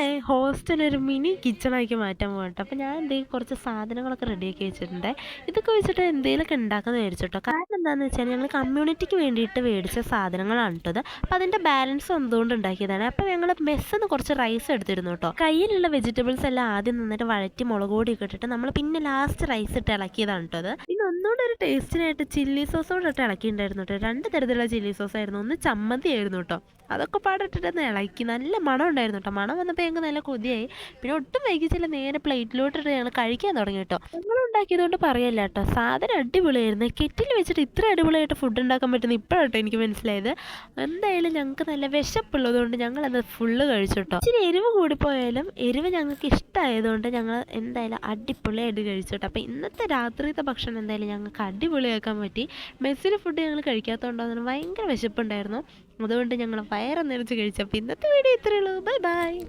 ഞങ്ങളെ ഹോസ്റ്റൽ ഒരു മിനി കിച്ചണാക്കി മാറ്റാൻ പോകട്ടെ അപ്പോൾ ഞാൻ എന്തെങ്കിലും കുറച്ച് സാധനങ്ങളൊക്കെ റെഡിയാക്കി വെച്ചിട്ടുണ്ട്. ഇതൊക്കെ വെച്ചിട്ട് എന്തെങ്കിലുമൊക്കെ ഉണ്ടാക്കാൻ മേടിച്ചിട്ടോ കാരണം എന്താണെന്ന് വെച്ചാൽ ഞങ്ങൾ കമ്മ്യൂണിറ്റിക്ക് വേണ്ടിയിട്ട് മേടിച്ച സാധനങ്ങളാണ് കേട്ടത് അപ്പോൾ അതിന്റെ ബാലൻസ് എന്തുകൊണ്ട് ഉണ്ടാക്കിയതാണ്. അപ്പോൾ ഞങ്ങൾ മെസ്സിൽ കുറച്ച് റൈസ് എടുത്തിരുന്നു കേട്ടോ. കയ്യിലുള്ള വെജിറ്റബിൾസ് എല്ലാം ആദ്യം നന്നായിട്ട് വഴറ്റി മുളക് പൊടിയൊക്കെ ഇട്ടിട്ട് നമ്മൾ പിന്നെ ലാസ്റ്റ് റൈസ് ഇട്ട് ഇളക്കിയതാണ് കേട്ടോ അത് പിന്നെ ഒന്നുകൂടെ ഒരു ടേസ്റ്റിനായിട്ട് ചില്ലി സോസ് കൂടെ ഇട്ട് ഇളക്കിയിട്ടുണ്ടായിരുന്നു കേട്ടോ. രണ്ട് തരത്തിലുള്ള ചില്ലി സോസ് ആയിരുന്നു ഒന്ന് ചമ്മന്തി ആയിരുന്നു കേട്ടോ. അതൊക്കെ പാടിട്ടിട്ട് ഇളക്കി. നല്ല മണം ഉണ്ടായിരുന്നു കേട്ടോ. മണം വന്നപ്പോൾ ഞങ്ങൾക്ക് നല്ല കൊതിയായി. പിന്നെ ഒട്ടും വൈകിച്ചില്ല നേരെ പ്ലേറ്റിലോട്ടിട്ട് ഞങ്ങൾ കഴിക്കാൻ തുടങ്ങി കേട്ടോ. ഞങ്ങൾ ഉണ്ടാക്കിയതുകൊണ്ട് പറയല്ല കേട്ടോ. സാധനം അടിപൊളിയായിരുന്നു. കെറ്റിൽ വെച്ചിട്ട് ഇത്ര അടിപൊളിയായിട്ട് ഫുഡ് ഉണ്ടാക്കാൻ പറ്റുന്ന ഇപ്പോഴാട്ടോ എനിക്ക് മനസ്സിലായത്. എന്തായാലും ഞങ്ങൾക്ക് നല്ല വിശപ്പുള്ളതുകൊണ്ട് ഞങ്ങൾ അത് ഫുള്ള് കഴിച്ചു കേട്ടോ. ഇച്ചിരി എരിവ് കൂടിപ്പോയാലും എരിവ് ഞങ്ങൾക്ക് ഇഷ്ടമായതുകൊണ്ട് ഞങ്ങൾ എന്തായാലും അടിപൊളിയായിട്ട് കഴിച്ചു കേട്ടോ. അപ്പോൾ ഇന്നത്തെ രാത്രിത്തെ ഭക്ഷണം എന്തായാലും ഞങ്ങൾക്ക് അടിപൊളിയാക്കാൻ പറ്റി. മെസ്സിൽ ഫുഡ് ഞങ്ങൾ കഴിക്കാത്തതുകൊണ്ടാണ് ഭയങ്കര വിശപ്പുണ്ടായിരുന്നു. അതുകൊണ്ട് ഞങ്ങൾ വയറ് നിറച്ച് കഴിച്ചപ്പോൾ ഇന്നത്തെ വീഡിയോ ഇത്രയേ ഉള്ളൂ. Bye bye